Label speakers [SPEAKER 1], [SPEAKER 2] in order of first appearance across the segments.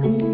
[SPEAKER 1] জানো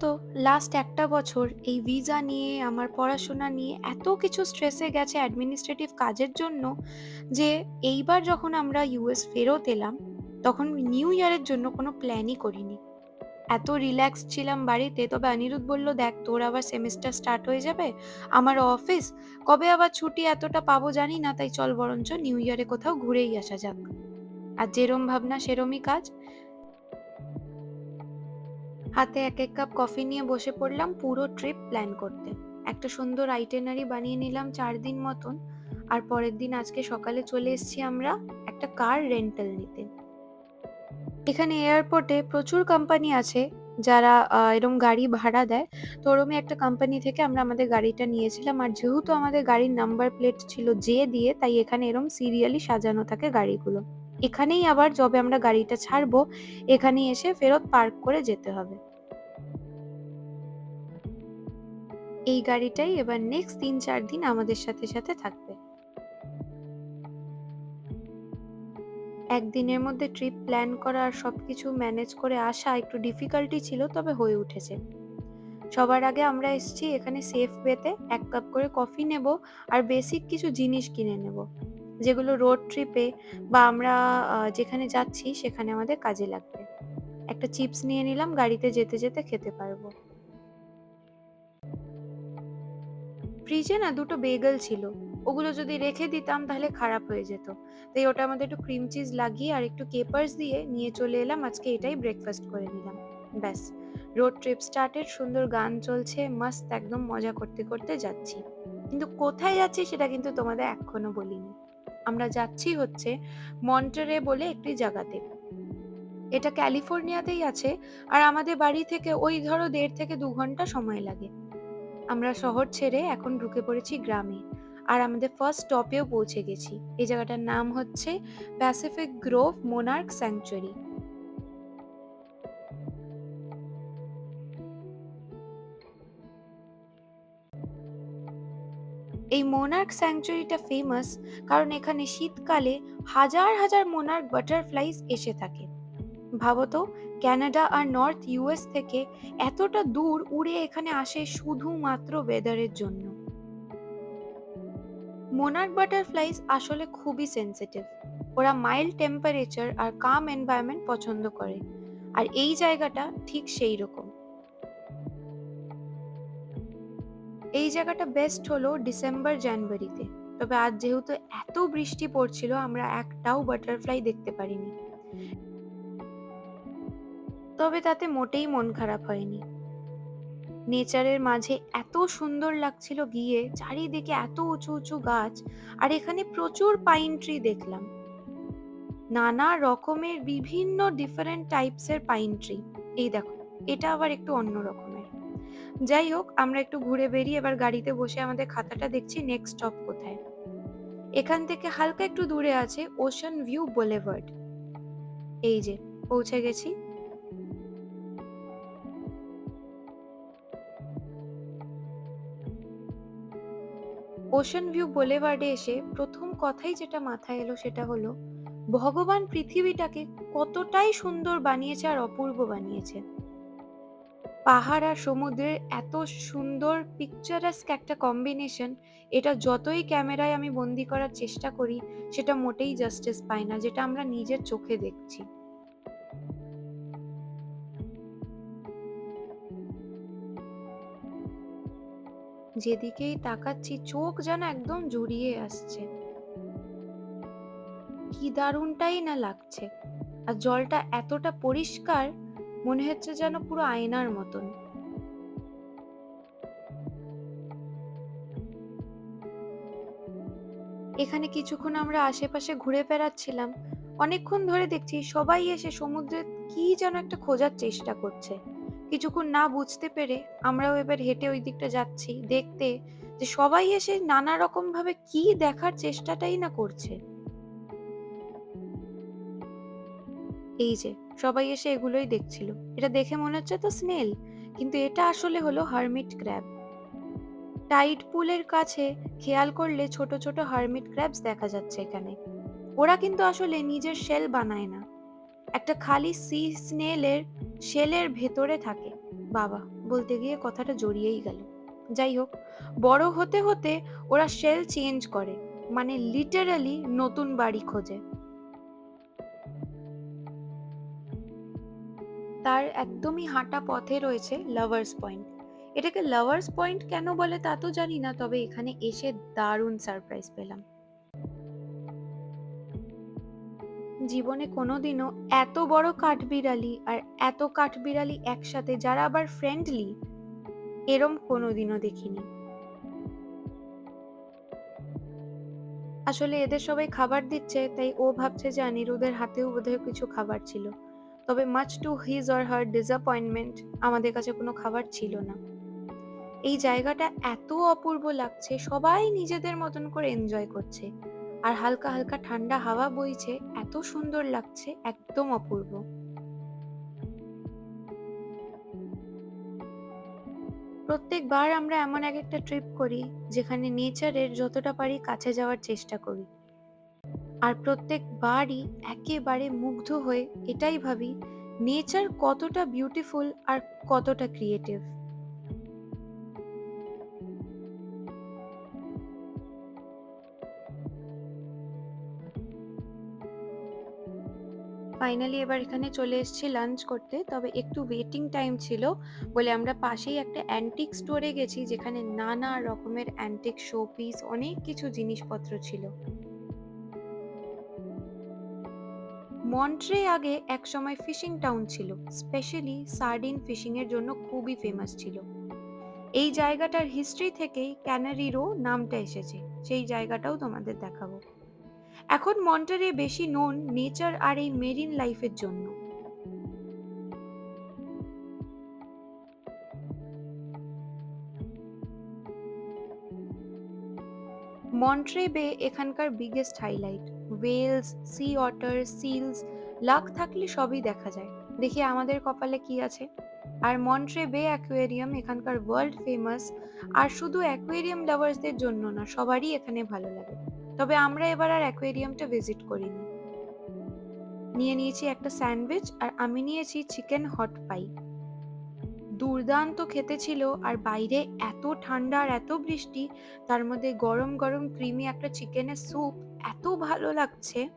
[SPEAKER 1] তো লাস্ট একটা বছর এই ভিসা নিয়ে, আমার পড়াশোনা নিয়ে এত কিছু স্ট্রেসে গেছে অ্যাডমিনিস্ট্রেটিভ কাজের জন্য যে এইবার যখন আমরা ইউএস ফেরত এলাম, তখন নিউ ইয়ারের জন্য কোনো প্ল্যানই করিনি। এত রিল্যাক্স ছিলাম বাড়িতে, তবে অনিরুদ্ধ বলল, দেখ, তোর আবার সেমিস্টার স্টার্ট হয়ে যাবে, আমার অফিস কবে আবার ছুটি এতটা পাবো জানি না, তাই চল বরঞ্চ নিউ ইয়ারে কোথাও ঘুরেই আসা যাক। আর যেরম ভাবনা, সেরমই কাজ। হাতে এক এক কাপ কফি নিয়ে বসে পড়লাম পুরো ট্রিপ প্ল্যান করতে। একটা সুন্দর আইটেনারি বানিয়ে নিলাম চার দিন মতন। আর পরের দিন আজকে সকালে চলে এসেছি আমরা একটা কার রেন্টাল নিতে। এখানে এয়ারপোর্টে প্রচুর কোম্পানি আছে যারা এরম গাড়ি ভাড়া দেয়। তো ওরমই একটা কোম্পানি থেকে আমরা আমাদের গাড়িটা নিয়েছিলাম। আর যেহেতু আমাদের গাড়ির নাম্বার প্লেট ছিল জে দিয়ে, তাই এখানে এরম সিরিয়ালি সাজানো থাকে গাড়িগুলো। এখানেই আবার যবে আমরা গাড়িটা ছাড়বো এখানে এসে ফেরত পার্ক করে যেতে হবে। এই গাড়িটাই এবার নেক্সট তিন চার দিন আমাদের সাথে সাথে থাকবে। একদিনের মধ্যে ট্রিপ প্ল্যান করা আর সবকিছু ম্যানেজ করে আসা একটু ডিফিকাল্টি ছিল, তবে হয়ে উঠেছে। সবার আগে আমরা এসেছি এখানে সেফ ওয়েতে এক কাপ করে কফি নেব আর বেসিক কিছু জিনিস কিনে নেব। যেগুলো রোড ট্রিপে বা আমরা যেখানে যাচ্ছি সেখানে আমাদের কাজে লাগবে। একটা চিপস নিয়ে নিলাম, গাড়িতে যেতে যেতে খেতে পারব। ফ্রিজে না দুটো বেগেল ছিল। ওগুলো যদি রেখে দিতাম তাহলে খারাপ হয়ে যেত। তাই ওটা আমাদের একটু ক্রিম চিজ লাগিয়ে আর একটু কেপার্স দিয়ে নিয়ে চলে এলাম। আজকে এটাই ব্রেকফাস্ট করে নিলাম। ব্যাস রোড ট্রিপ স্টার্টেড সুন্দর গান চলছে, মাস্ত একদম মজা করতে করতে যাচ্ছি। কিন্তু কোথায় যাচ্ছি সেটা কিন্তু তোমাদের এখনও বলিনি। আমরা যাচ্ছি হচ্ছে মন্টারে বলে একটি জায়গাতে। এটা ক্যালিফোর্নিয়াতেই আছে আর আমাদের বাড়ি থেকে ওই ধরো দেড় থেকে দু ঘণ্টা সময় লাগে। আমরা শহর ছেড়ে এখন ঢুকে পড়েছি গ্রামে আর আমাদের ফার্স্ট স্টপেও পৌঁছে গেছি। এই জায়গাটার নাম হচ্ছে প্যাসিফিক গ্রোভ মোনার্ক স্যাংচুয়ারি এই মোনার্ক স্যাংচুরিটা ফেমাস কারণ এখানে শীতকালে হাজার হাজার মোনার্ক বাটারফ্লাইজ এসে থাকে। ভাবো তো ক্যানাডা আর নর্থ ইউএস থেকে এতটা দূর উড়ে এখানে আসে শুধুমাত্র ওয়েদারের জন্য। মোনার্ক বাটারফ্লাইজ আসলে খুবই সেনসিটিভ ওরা মাইল্ড টেম্পারেচার আর কাম এনভায়রনমেন্ট পছন্দ করে। আর এই জায়গাটা ঠিক সেই রকম। এই জায়গাটা বেস্ট হলো ডিসেম্বর জানুয়ারিতে তবে আজ যেহেতু এত বৃষ্টি পড়ছিল, আমরা একটাও বাটারফ্লাই দেখতে পারিনি। তবে তাতে মোটেই মন খারাপ হয়নি। নেচারের মাঝে এত সুন্দর লাগছিল গিয়ে, চারিদিকে এত উঁচু উঁচু গাছ, আর এখানে প্রচুর পাইন ট্রি দেখলাম। নানা রকমের বিভিন্ন ডিফারেন্ট টাইপসের পাইন ট্রি এই দেখো, এটা আবার একটু অন্য রকমের। যাই হোক, আমরা একটু ঘুরে বেরিয়ে এবার গাড়িতে বসে আমাদের খাতাটা দেখছি নেক্সট স্টপ কোথায়। এখান থেকে হালকা একটু দূরে আছে ওশান ভিউ বোলেভার্ড এই যে, পৌঁছে গেছি। ওশান ভিউ বুলেভার্ডে এসে প্রথম কথাই যেটা মাথায় এলো সেটা হলো, ভগবান পৃথিবীটাকে কতটাই সুন্দর বানিয়েছে আর অপূর্ব বানিয়েছে। পাহাড় আর সমুদ্রের এত সুন্দর পিকচারাস্ক একটা কম্বিনেশন এটা যতই ক্যামেরায় আমি বন্দি করার চেষ্টা করি, সেটা মোটেই জাস্টিস পায় না, যেটা আমরা নিজের চোখে দেখছি। যেদিকেই তাকাচ্ছি, চোখ যেন একদম জড়িয়ে আসছে। কি দারুণটাই না লাগছে। আর জলটা এতটা পরিষ্কার মনে হচ্ছে যেন পুরো আয়নার মতন। এখানে কিছুক্ষণ আমরা আশেপাশে ঘুরে বেড়াচ্ছিলাম। অনেকক্ষণ ধরে দেখছি সবাই এসে সমুদ্রে কি যেন একটা খোঁজার চেষ্টা করছে। কিছুক্ষণ না বুঝতে পেরে আমরাও এবার হেঁটে ওই দিকটা যাচ্ছি, দেখতে যে সবাই এসে নানা রকম ভাবে কি দেখার চেষ্টাটাই না করছে। এই যে, সবাই এসে এগুলোই দেখছিল। এটা দেখে মনে হচ্ছে তো স্নেল, কিন্তু এটা আসলে হলো হারমিট ক্র্যাব। টাইড পুলের কাছে খেয়াল করলে ছোট ছোট হারমিট ক্র্যাবস দেখা যাচ্ছে এখানে। ওরা কিন্তু আসলে নিজের শেল বানায় না। একটা খালি সি স্নেলের শেলের ভেতরে থাকে। বাবা, বলতে গিয়ে কথাটা জড়িয়েই গেল। যাই হোক, বড় হতে হতে ওরা শেল চেঞ্জ করে মানে লিটারালি নতুন বাড়ি খোঁজে। তার একদমই হাঁটা পথে রয়েছে লাভার্স পয়েন্ট এটাকে লাভার্স পয়েন্ট কেন বলে তা তো জানি না, তবে এখানে এসে দারুণ সারপ্রাইজ পেলাম। জীবনে কোনোদিনও এত বড় কাঠবিড়ালি আর এত কাঠবিড়ালি একসাথে যারা আবার ফ্রেন্ডলি এরম কোনোদিনও দেখিনি। আসলে এদের সবাই খাবার দিচ্ছে, তাই ও ভাবছে যে অনিরুদ্ধের হাতেও বোধহয় কিছু খাবার ছিল। তবে much to his or her disappointment আমাদের কাছে কোনো খাবার ছিল না। এই জায়গাটা এত অপূর্ব লাগছে, সবাই নিজেদের মতন করে এনজয় করছে। আর হালকা হালকা ঠান্ডা হাওয়া বইছে, এত সুন্দর লাগছে, একদম অপূর্ব। প্রত্যেকবার আমরা এমন এক একটা ট্রিপ করি, যেখানে নেচারের যতটা পারি কাছে যাওয়ার চেষ্টা করি। আর প্রত্যেকবারই একেবারে মুগ্ধ হয়ে এটাই ভাবি, নেচার কতটা বিউটিফুল আর কতটা ক্রিয়েটিভ ফাইনালি এবার এখানে চলে এসেছি লাঞ্চ করতে, তবে একটু ওয়েটিং টাইম ছিল বলে আমরা পাশেই একটা অ্যান্টিক স্টোরে গেছি যেখানে নানা রকমের অ্যান্টিক শো পিস অনেক কিছু জিনিসপত্র ছিল। মন্ট্রে আগে একসময় ফিশিং টাউন ছিল, স্পেশালি সার্ডিন ফিশিং এর জন্য খুবই ফেমাস ছিল। এই জায়গাটার হিস্ট্রি থেকেই ক্যানারি রো নামটা এসেছে, সেই জায়গাটাও তোমাদের দেখাবো। এখন মন্টারে বেশি নোন নেচার আর এই মেরিন লাইফের জন্য। মন্ট্রে বে এখানকার biggest highlight whales sea otter seals luck থাকলে সবই দেখা যায়। দেখি আমাদের কপালে কি আছে। আর মন্ট্রে বে অ্যাকোয়ারিয়াম এখানকার ওয়ার্ল্ড ফেমাস আর শুধু অ্যাকোয়ারিয়াম লাভার্সদের জন্য না, সবারই এখানে ভালো লাগে। তবে আমরা এবার আর অ্যাকোয়ারিয়ামটা ভিজিট করিনি। নিয়ে নিয়েছি একটা স্যান্ডউইচ, আর আমি নিয়েছি চিকেন হট পাই। দুর্দান্ত খেতে ছিল আর বাইরে এত ঠান্ডা আর এত বৃষ্টি, তার মধ্যে গরম গরম ক্রিমি একটা চিকেনের স্যুপ এত ভালো লাগছে।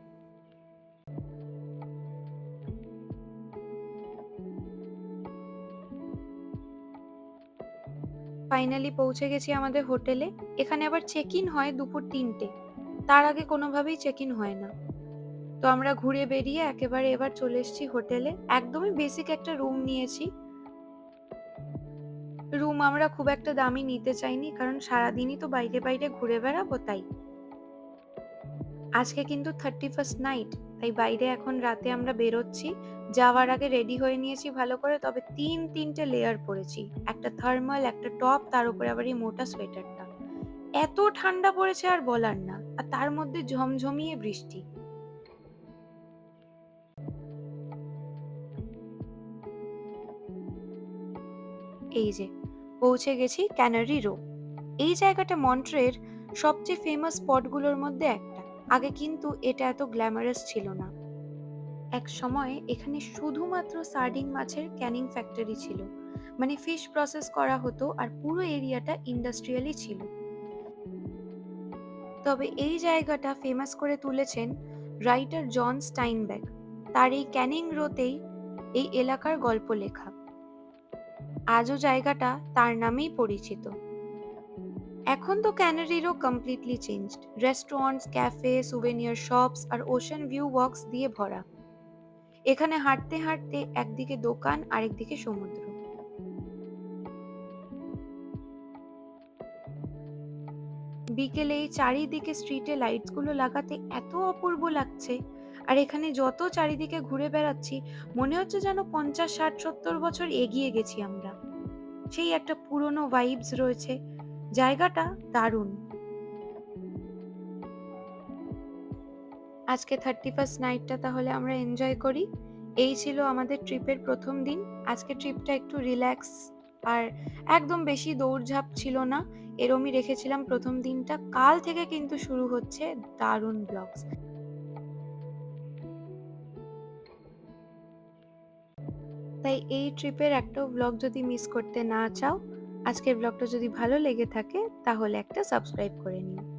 [SPEAKER 1] ফাইনালি পৌঁছে গেছি আমাদের হোটেলে। এখানে আবার চেক ইন হয় দুপুর তিনটে। তার আগে কোনোভাবেই চেক ইন হয় না। তো আমরা ঘুরে বেরিয়ে একেবারে এবার চলে এসেছি হোটেলে। একদমই বেসিক একটা রুম নিয়েছি। রুম আমরা খুব একটা দামি নিতে চাইনি, কারণ সারাদিনই তো বাইরে বাইরে ঘুরে বেড়াবো, তাই। আজকে কিন্তু থার্টি ফার্স্ট নাইট তাই বাইরে এখন রাতে আমরা বেরোচ্ছি। যাওয়ার আগে রেডি হয়ে নিয়েছি ভালো করে, তবে তিন, তিনটে লেয়ার পরেছি। একটা থার্মাল একটা টপ তার উপরে আবার এই মোটা সোয়েটারটা এত ঠান্ডা পড়েছে আর বলার না, আর তার মধ্যে ঝমঝমিয়ে বৃষ্টি। এই যে পৌঁছে গেছি ক্যানারি রো এই জায়গাটা মন্ট্রের সবচেয়ে ফেমাস স্পটগুলোর মধ্যে একটা। আগে কিন্তু এটা এত গ্ল্যামারাস ছিল না। এক সময়ে এখানে শুধুমাত্র সার্ডিন মাছের ক্যানিং ফ্যাক্টরি ছিল। মানে ফিশ প্রসেস করা হতো আর পুরো এরিয়াটা ইন্ডাস্ট্রিয়ালি ছিল। তবে এই জায়গাটা ফেমাস করে তুলেছেন রাইটার জন স্টাইনব্যাক তার এই ক্যানিং রোতেই এই এলাকার গল্প লেখা। আজও জায়গাটা তার নামেই পরিচিত। এখন তো ক্যানারিরও completely changed restaurants cafe souvenir shops আর ওশান ভিউ ওয়াকস দিয়ে ভরা। এখানে হাঁটতে হাঁটতে একদিকে দোকান, আরেকদিকে সমুদ্র। বিকেলে চারিদিকে স্ট্রিটে লাইটসগুলো লাগাতে এত অপূর্ব লাগছে। আর এখানে যত চারিদিকে ঘুরে বেড়াচ্ছি, মনে হচ্ছে যেন পঞ্চাশ, ষাট, সত্তর বছর এগিয়ে গেছি আমরা। সেই একটা পুরনো ভাইবস রয়েছে। জায়গাটা দারুণ। আজকে থার্টি ফার্স্ট নাইটটা তাহলে আমরা এনজয় করি। এই ছিল আমাদের ট্রিপের প্রথম দিন। আজকে ট্রিপটা একটু রিল্যাক্স আর একদম বেশি দৌড়ঝাঁপ ছিল না। এরমই রেখেছিলাম প্রথম দিনটা। কাল থেকে কিন্তু শুরু হচ্ছে দারুণ ব্লগস তাই এই ট্রিপের একটাও ব্লগ যদি মিস করতে না চাও, আজকের ব্লগটা যদি ভালো লেগে থাকে, তাহলে একটা সাবস্ক্রাইব করে নিও।